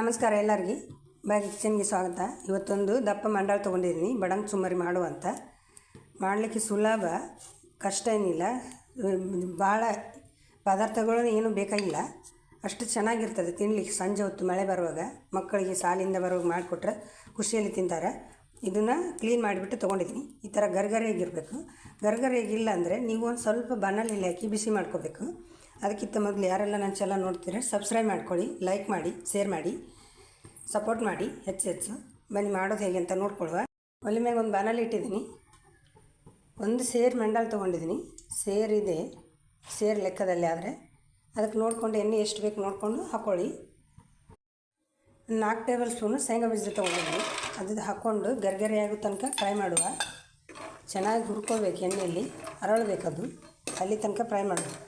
ನಮಸ್ಕಾರ ಎಲ್ಲರಿಗೆ. ಬೈ ಕಿಚನ್ಗೆ ಸ್ವಾಗತ. ಇವತ್ತೊಂದು ದಪ್ಪ ಮಂಡಾಳ ತೊಗೊಂಡಿದ್ದೀನಿ. ಬಡಂಗ್ ಸುಮ್ಮರಿ ಮಾಡುವಂಥ ಮಾಡಲಿಕ್ಕೆ ಸುಲಭ, ಕಷ್ಟ ಏನಿಲ್ಲ. ಭಾಳ ಪದಾರ್ಥಗಳು ಏನು ಬೇಕಾಗಿಲ್ಲ. ಅಷ್ಟು ಚೆನ್ನಾಗಿರ್ತದೆ ತಿನ್ನಲಿಕ್ಕೆ ಸಂಜೆ ಹೊತ್ತು ಮಳೆ ಬರುವಾಗ ಮಕ್ಕಳಿಗೆ ಸಾಲಿಂದ ಬರುವಾಗ ಮಾಡಿಕೊಟ್ರೆ ಖುಷಿಯಲ್ಲಿ ತಿಂತಾರೆ. ಇದನ್ನು ಕ್ಲೀನ್ ಮಾಡಿಬಿಟ್ಟು ತೊಗೊಂಡಿದ್ದೀನಿ. ಈ ಥರ ಗರ್ಗರಿಯಾಗಿರಬೇಕು. ಗರ್ಗರಿಯಾಗಿಲ್ಲ ಅಂದರೆ ನೀವು ಒಂದು ಸ್ವಲ್ಪ ಬಣ್ಣಲ್ಲಿ ಹಾಕಿ ಬಿಸಿ ಮಾಡ್ಕೋಬೇಕು. ಅದಕ್ಕಿಂತ ಮೊದಲು ಯಾರೆಲ್ಲ ನನ್ನ ಚಾನಲ್ ನೋಡ್ತೀರ ಸಬ್ಸ್ಕ್ರೈಬ್ ಮಾಡ್ಕೊಳ್ಳಿ ಲೈಕ್ ಮಾಡಿ ಶೇರ್ ಮಾಡಿ ಸಪೋರ್ಟ್ ಮಾಡಿ, ಹೆಚ್ಚು ಹೆಚ್ಚು. ಬನ್ನಿ, ಮಾಡೋದು ಹೇಗೆ ಅಂತ ನೋಡ್ಕೊಳ್ಳುವ. ಒಲೆ ಮ್ಯಾಗ ಒಂದು ಬಾಣಲಿ ಇಟ್ಟಿದ್ದೀನಿ. ಒಂದು ಸೇರು ಮಂಡಾಲ್ ತೊಗೊಂಡಿದ್ದೀನಿ. ಸೇರಿದೆ ಸೇರ್ ಲೆಕ್ಕದಲ್ಲಿ ಆದರೆ. ಅದಕ್ಕೆ ನೋಡಿಕೊಂಡು ಎಣ್ಣೆ ಎಷ್ಟು ಬೇಕು ನೋಡಿಕೊಂಡು ಹಾಕ್ಕೊಳ್ಳಿ ನಾಲ್ಕು ಟೇಬಲ್ ಸ್ಪೂನು ಶೇಂಗಾ ಬೀಜ ತೊಗೊಂಡಿದ್ದೀನಿ. ಅದು ಹಾಕ್ಕೊಂಡು ಗರ್ಗರಿ ಆಗೋ ತನಕ ಫ್ರೈ ಮಾಡುವ. ಚೆನ್ನಾಗಿ ಹುರ್ಕೊಳ್ಬೇಕು ಎಣ್ಣೆಯಲ್ಲಿ. ಅರಳಬೇಕದು. ಅಲ್ಲಿ ತನಕ ಫ್ರೈ ಮಾಡಬೇಕು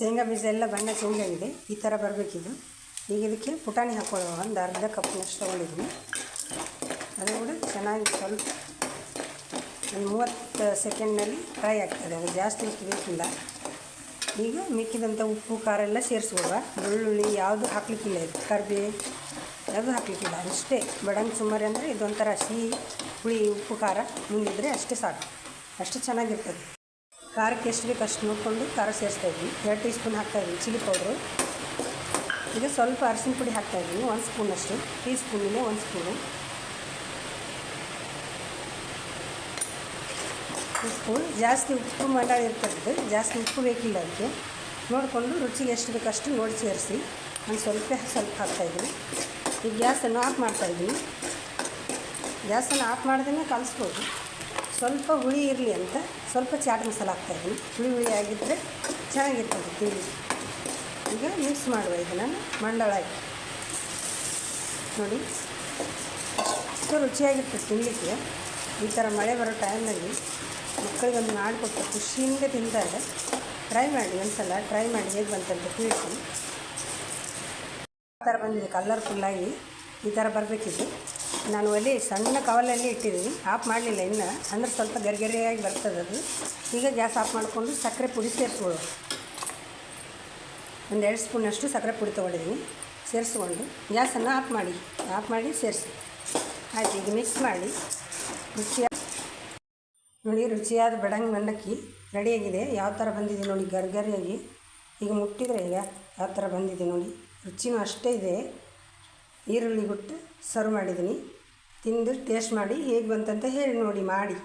ಶೇಂಗಾ ಬೀಜ ಎಲ್ಲ ಬಣ್ಣ ಚೇಂಜ್ ಆಗಿದೆ ಈ ಥರ ಬರಬೇಕಿದು ಈಗ ಇದಕ್ಕೆ ಪುಟಾಣಿ ಹಾಕ್ಕೊಳ್ಳುವ ಒಂದು ಅರ್ಧ ಕಪ್ನಷ್ಟು ತೊಗೊಂಡಿದ್ದೀನಿ. ಅದು ಕೂಡ ಚೆನ್ನಾಗಿ ಸ್ವಲ್ಪ ಒಂದು ಮೂವತ್ತು ಸೆಕೆಂಡ್ನಲ್ಲಿ ಫ್ರೈ ಆಗ್ತದೆ. ಅದು ಜಾಸ್ತಿ ಹೊತ್ತು ಬೇಕಿಲ್ಲ. ಈಗ ಮಿಕ್ಕಿದಂಥ ಉಪ್ಪು, ಖಾರ ಎಲ್ಲ ಸೇರಿಸ್ಬೋದ ಬೆಳ್ಳುಳ್ಳಿ ಯಾವುದು ಹಾಕಲಿಕ್ಕಿಲ್ಲ ಇದು. ಕರ್ಬೇ ಯಾವುದು ಹಾಕ್ಲಿಕ್ಕಿಲ್ಲ. ಅಷ್ಟೇ. ಬಡಂಗ್ ಸುಮಾರು ಅಂದರೆ ಇದೊಂಥರ ಸಿಹಿ, ಹುಳಿ, ಉಪ್ಪು, ಖಾರ ಮುಂದಿದ್ರೆ ಅಷ್ಟೇ ಸಾಕು. ಅಷ್ಟು ಚೆನ್ನಾಗಿರ್ತದೆ. ಖಾರಕ್ಕೆ ಎಷ್ಟು ಬೇಕು ಅಷ್ಟು ನೋಡಿಕೊಂಡು ಖಾರ ಸೇರಿಸ್ತಾ ಇದ್ದೀನಿ. ಎರಡು ಟೀ ಸ್ಪೂನ್ ಹಾಕ್ತಾಯಿದ್ವಿ ಚಿಲ್ಲಿ ಪೌಡ್ರು ಈಗ ಸ್ವಲ್ಪ ಅರಿಶಿನ ಪುಡಿ ಹಾಕ್ತಾಯಿದ್ದೀನಿ ಒಂದು ಸ್ಪೂನಷ್ಟು ಟೀ ಸ್ಪೂನಿಗೆ ಒಂದು ಸ್ಪೂನು ಉಪ್ಪು ಜಾಸ್ತಿ ಉಪ್ಪು ಮಂಡಾಳ ಇರ್ತದೆ, ಜಾಸ್ತಿ ಉಪ್ಪು ಬೇಕಿಲ್ಲ ಅದಕ್ಕೆ. ನೋಡಿಕೊಂಡು ರುಚಿಗೆ ಎಷ್ಟು ಬೇಕಷ್ಟು ನೋಡಿ ಸೇರಿಸಿ. ಒಂದು ಸ್ವಲ್ಪ ಸ್ವಲ್ಪ ಹಾಕ್ತಾಯಿದ್ದೀನಿ ಈಗ ಗ್ಯಾಸನ್ನು ಆಫ್ ಮಾಡ್ತಾಯಿದ್ದೀನಿ ಗ್ಯಾಸನ್ನು ಆಫ್ ಮಾಡ್ದೇ ಕಲಿಸ್ಬೋದು. ಸ್ವಲ್ಪ ಹುಳಿ ಇರಲಿ ಅಂತ. ಸ್ವಲ್ಪ ಚಾಟ್ ಮಸಾಲ ಹಾಕ್ತಾಯಿದ್ದೀನಿ ಹುಳಿ ಹುಳಿ ಆಗಿದ್ದರೆ ಚೆನ್ನಾಗಿರ್ತದೆ ತಿಳಿ. ಈಗ ಮಿಕ್ಸ್ ಮಾಡುವ ಇದನ್ನು ಮಂಡಾಳ ನೋಡಿ ಅಷ್ಟು ರುಚಿಯಾಗಿರ್ತದೆ ತಿನ್ನಲಿಕ್ಕೆ ಈ ಥರ ಮಳೆ ಬರೋ ಟೈಮ್ನಲ್ಲಿ ಮಕ್ಕಳಿಗೊಂದು ಮಾಡಿಕೊಟ್ಟು ಖುಷಿಯಿಂದ ತಿಂತಾರೆ ಟ್ರೈ ಮಾಡಿ, ಒಂದ್ಸಲ ಟ್ರೈ ಮಾಡಿ ಹೇಗೆ ಬಂತಂತ ತಿಳಿಸಿ ಆ ಥರ ಬಂದಿದೆ ಕಲರ್ಫುಲ್ಲಾಗಿ ಈ ಥರ ಬರಬೇಕಿತ್ತು. ನಾನು ಒಲೆ ಸಣ್ಣ ಕವಲಲ್ಲಿ ಇಟ್ಟಿದ್ದೀನಿ. ಆಫ್ ಮಾಡಲಿಲ್ಲ ಇನ್ನು. ಅಂದರೆ ಸ್ವಲ್ಪ ಗರಿಗರಿಯಾಗಿ ಬರ್ತದೆ ಅದು. ಈಗ ಗ್ಯಾಸ್ ಆಫ್ ಮಾಡಿಕೊಂಡು ಸಕ್ಕರೆ ಪುಡಿ ಸೇರಿಸ್ಕೊಳ್ಳೋದು ಒಂದು ಎರಡು ಸ್ಪೂನಷ್ಟು ಸಕ್ಕರೆ ಪುಡಿ ತೊಗೊಂಡಿದ್ದೀನಿ. ಸೇರಿಸ್ಕೊಂಡು ಗ್ಯಾಸನ್ನು ಆಫ್ ಮಾಡಿ. ಆಫ್ ಮಾಡಿ ಸೇರಿಸಿ. ಆಯಿತು, ಈಗ ಮಿಕ್ಸ್ ಮಾಡಿ. ರುಚಿಯ ನೋಡಿ, ರುಚಿಯಾದ ಬೆಡಂಗ್ ಮಂಡಕ್ಕಿ ರೆಡಿಯಾಗಿದೆ ಯಾವ ಥರ ಬಂದಿದೆ ನೋಡಿ, ಗರ್ಗರಿಯಾಗಿ. ಈಗ ಮುಟ್ಟಿದರೆ ಈಗ ಯಾವ ಥರ ಬಂದಿದೆ ನೋಡಿ. ರುಚಿನೂ ಅಷ್ಟೇ ಇದೆ. ಈರುಳ್ಳಿ ಬಿಟ್ಟು ಸರ್ವ್ ಮಾಡಿದ್ದೀನಿ. ತಿಂದು ಟೇಸ್ಟ್ ಮಾಡಿ ಹೇಗೆ ಬಂತಂತ ಹೇಳಿ ನೋಡಿ ಮಾಡಿ.